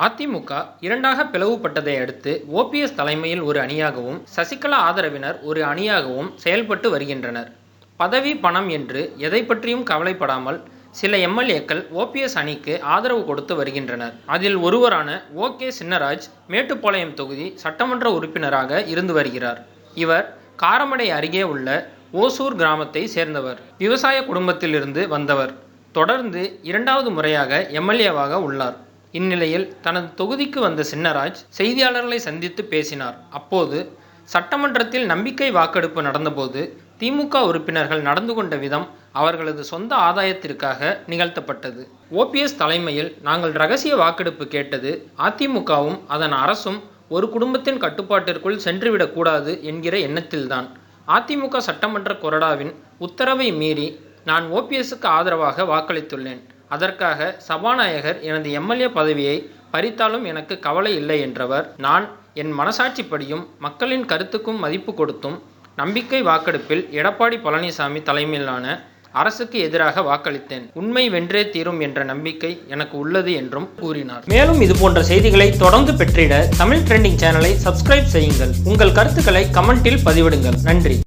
அதிமுக இரண்டாக பிளவுபட்டதை அடுத்து ஓபிஎஸ் தலைமையில் ஒரு அணியாகவும் சசிகலா ஆதரவினர் ஒரு அணியாகவும் செயல்பட்டு வருகின்றனர். பதவி பணம் என்று எதை பற்றியும் கவலைப்படாமல் சில எம்எல்ஏக்கள் ஓபிஎஸ் அணிக்கு ஆதரவு கொடுத்து வருகின்றனர். அதில் ஒருவரான ஓ. கே. சின்னராஜ் மேட்டுப்பாளையம் தொகுதி சட்டமன்ற உறுப்பினராக இருந்து வருகிறார். இவர் காரமடை அருகே உள்ள ஓசூர் கிராமத்தை சேர்ந்தவர். விவசாய குடும்பத்திலிருந்து வந்தவர். தொடர்ந்து இரண்டாவது முறையாக எம்எல்ஏவாக உள்ளார். இந்நிலையில் தனது தொகுதிக்கு வந்த சின்னராஜ் செய்தியாளர்களை சந்தித்து பேசினார். அப்போது சட்டமன்றத்தில் நம்பிக்கை வாக்கெடுப்பு நடந்தபோது திமுக உறுப்பினர்கள் நடந்து கொண்ட விதம் அவர்களது சொந்த ஆதாயத்திற்காக நிகழ்த்தப்பட்டது. ஓபிஎஸ் தலைமையில் நாங்கள் ரகசிய வாக்கெடுப்பு கேட்டது அதிமுகவும் அதன் அரசும் ஒரு குடும்பத்தின் கட்டுப்பாட்டிற்குள் சென்றுவிடக்கூடாது என்கிற எண்ணத்தில்தான். அதிமுக சட்டமன்ற கொறடாவின் உத்தரவை மீறி நான் ஓபிஎஸ்க்கு ஆதரவாக வாக்களித்துள்ளேன். அதற்காக சபாநாயகர் எனது எம்எல்ஏ பதவியை பறித்தாலும் எனக்கு கவலை இல்லை என்றவர். நான் என் மனசாட்சிப்படியும் மக்களின் கருத்துக்கும் மதிப்பு கொடுத்தும் நம்பிக்கை வாக்கெடுப்பில் எடப்பாடி பழனிசாமி தலைமையிலான அரசுக்கு எதிராக வாக்களித்தேன். உண்மை வென்றே தீரும் என்ற நம்பிக்கை எனக்கு உள்ளது என்றும் கூறினார். மேலும் இது போன்ற செய்திகளை தொடர்ந்து பெற்றிட தமிழ் ட்ரெண்டிங் சேனலை சப்ஸ்கிரைப் செய்யுங்கள். உங்கள் கருத்துக்களை கமெண்டில் பதிவிடுங்கள். நன்றி.